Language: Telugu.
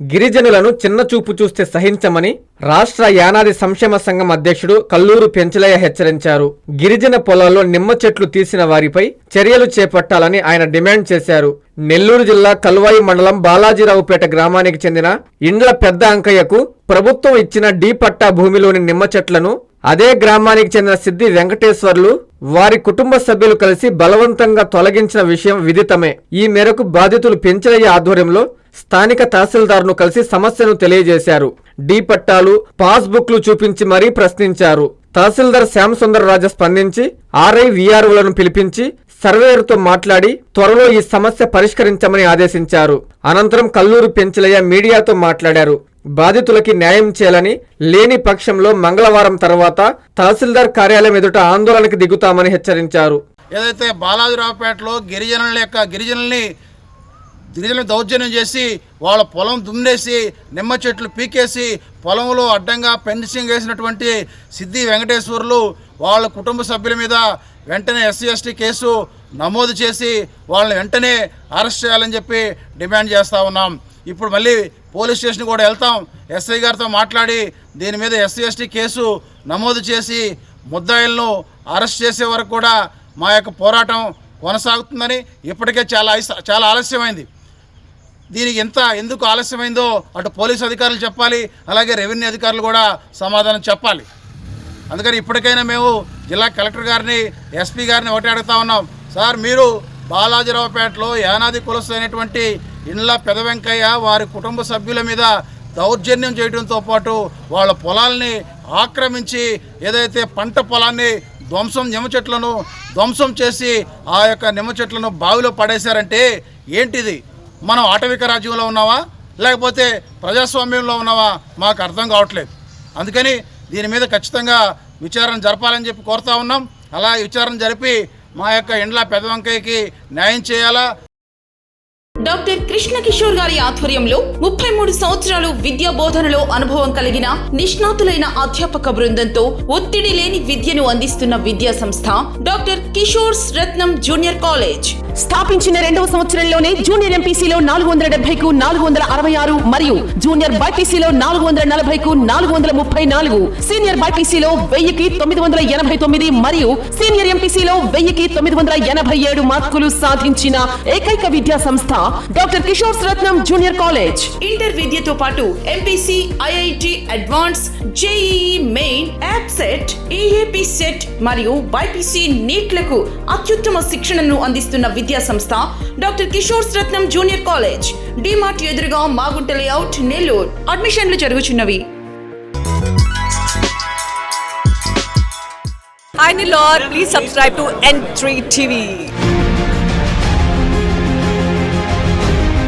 గిరిజనులను చిన్న చూపు చూస్తే సహించమని రాష్ట్ర యానాది సంక్షేమ సంఘం అధ్యక్షుడు కల్లూరు పెంచలయ్య హెచ్చరించారు. గిరిజన పొలాల్లో నిమ్మ చెట్లు తీసిన వారిపై చర్యలు చేపట్టాలని ఆయన డిమాండ్ చేశారు. నెల్లూరు జిల్లా కల్వాయి మండలం బాలాజీరావుపేట గ్రామానికి చెందిన ఇండ్ల పెద్ద అంకయ్యకు ప్రభుత్వం ఇచ్చిన డి పట్టా భూమిలోని నిమ్మ చెట్లను అదే గ్రామానికి చెందిన సిద్ధి వెంకటేశ్వర్లు వారి కుటుంబ సభ్యులు కలిసి బలవంతంగా తొలగించిన విషయం విదితమే. ఈ మేరకు బాధితులు పెంచలయ్య ఆధ్వర్యంలో స్థానిక తహసీల్దార్ను కలిసి సమస్యను తెలియజేశారు. డీ పట్టాలు పాస్బుక్లు చూపించి మరీ ప్రశ్నించారు. తహసీల్దార్ శ్యామసుందర్ రాజా స్పందించి ఆర్ఐ విఆర్ఓలను పిలిపించి సర్వేయర్తో మాట్లాడి త్వరలో ఈ సమస్య పరిష్కరించమని ఆదేశించారు. అనంతరం కల్లూరు పెంచలయ్య మీడియాతో మాట్లాడారు. బాధితులకి న్యాయం చేయాలని లేని పక్షంలో మంగళవారం తర్వాత తహసీల్దార్ కార్యాలయం ఎదుట ఆందోళనకు దిగుతామని హెచ్చరించారు. ఏదైతే బాలాజీరావుపేటలో గిరిజనుల యొక్క గిరిజనుల్ని గిరిజనులు దౌర్జన్యం చేసి వాళ్ళ పొలం దున్నేసి నిమ్మ చెట్లు పీకేసి పొలంలో అడ్డంగా పెన్సింగ్ వేసినటువంటి సిద్ధి వెంకటేశ్వర్లు వాళ్ళ కుటుంబ సభ్యుల మీద వెంటనే ఎస్సీ ఎస్టీ కేసు నమోదు చేసి వాళ్ళని వెంటనే అరెస్ట్ చేయాలని చెప్పి డిమాండ్ చేస్తూ ఉన్నాం. ఇప్పుడు మళ్ళీ పోలీస్ స్టేషన్ కూడా వెళ్తాం. ఎస్ఐ గారితో మాట్లాడి దీని మీద ఎస్సీ ఎస్టీ కేసు నమోదు చేసి ముద్దాయిలను అరెస్ట్ చేసే వరకు కూడా మా యొక్క పోరాటం కొనసాగుతుందని ఇప్పటికే చాలా చాలా ఆలస్యమైంది. దీనికి ఎంత ఎందుకు ఆలస్యమైందో అటు పోలీస్ అధికారులు చెప్పాలి అలాగే రెవెన్యూ అధికారులు కూడా సమాధానం చెప్పాలి. అందుకని ఇప్పటికైనా మేము జిల్లా కలెక్టర్ గారిని ఎస్పీ గారిని ఒకటి అడుగుతా ఉన్నాం. సార్ మీరు బాలాజీరావుపేటలో యానాది కులస్తైనటువంటి ఇండ్ల పెద వెంకయ్య వారి కుటుంబ సభ్యుల మీద దౌర్జన్యం చేయడంతో పాటు వాళ్ళ పొలాల్ని ఆక్రమించి ఏదైతే పంట పొలాన్ని ధ్వంసం నిమ్మ చెట్లను ధ్వంసం చేసి ఆ యొక్క నిమ్మ చెట్లను బావిలో పడేశారంటే ఏంటిది? మనం ఆటవిక రాజ్యంలో ఉన్నావా? లేకపోతే ప్రజాస్వామ్యంలో ఉన్నావా? మాకు అర్థం కావట్లేదు. అందుకని దీని మీద ఖచ్చితంగా విచారణ జరపాలని చెప్పి కోరుతా ఉన్నాం. అలా విచారణ జరిపి మా యొక్క ఇండ్ల పెద్ద వంకాయకి న్యాయం చేయాలా? డాక్టర్ కృష్ణ కిషోర్ గారి ఆధ్వర్యంలో ముప్పై మూడు సంవత్సరాలు విద్యా బోధనలో అనుభవం కలిగిన నిష్ణాతులైన అధ్యాపక బృందంతో ఒత్తిడి లేని విద్యను అందిస్తున్న విద్యా సంస్థ doctor Kishores Ratnam junior college. స్థాపించిన రెండవ సంవత్సరంలోనే జూనియర్ ఎంపీసీలో నాలుగు వందల డెబ్బైకు నాలుగు వందల అరవై ఆరు మరియు జూనియర్ బైపీసీలో నాలుగు వందల నలభైకు నాలుగు వందల ముప్పై నాలుగు. సీనియర్ బైపీసీలో వెయ్యికి తొమ్మిది వందల ఎనభై తొమ్మిది మరియు సీనియర్ ఎంపీసీలో వెయ్యికి తొమ్మిది వందల ఎనభై ఏడు మార్కులు సాధించిన ఏకైక విద్యా సంస్థ doctor Kishore Ratnam junior college. Inter విద్యతో పాటు MPC IIT advance JE CET EAPCET మరియు బైపీసీ నీట్లకు అత్యుత్తమ శిక్షణను అందిస్తున్న విద్యా సంస్థ doctor Kishore Ratnam junior college DMart ఎదురుగా మాగుంట లేఅవుట్ నెల్లూరు. అడ్మిషన్లు జరుగుచున్నవి. Hi Nilor, please subscribe to N3 TV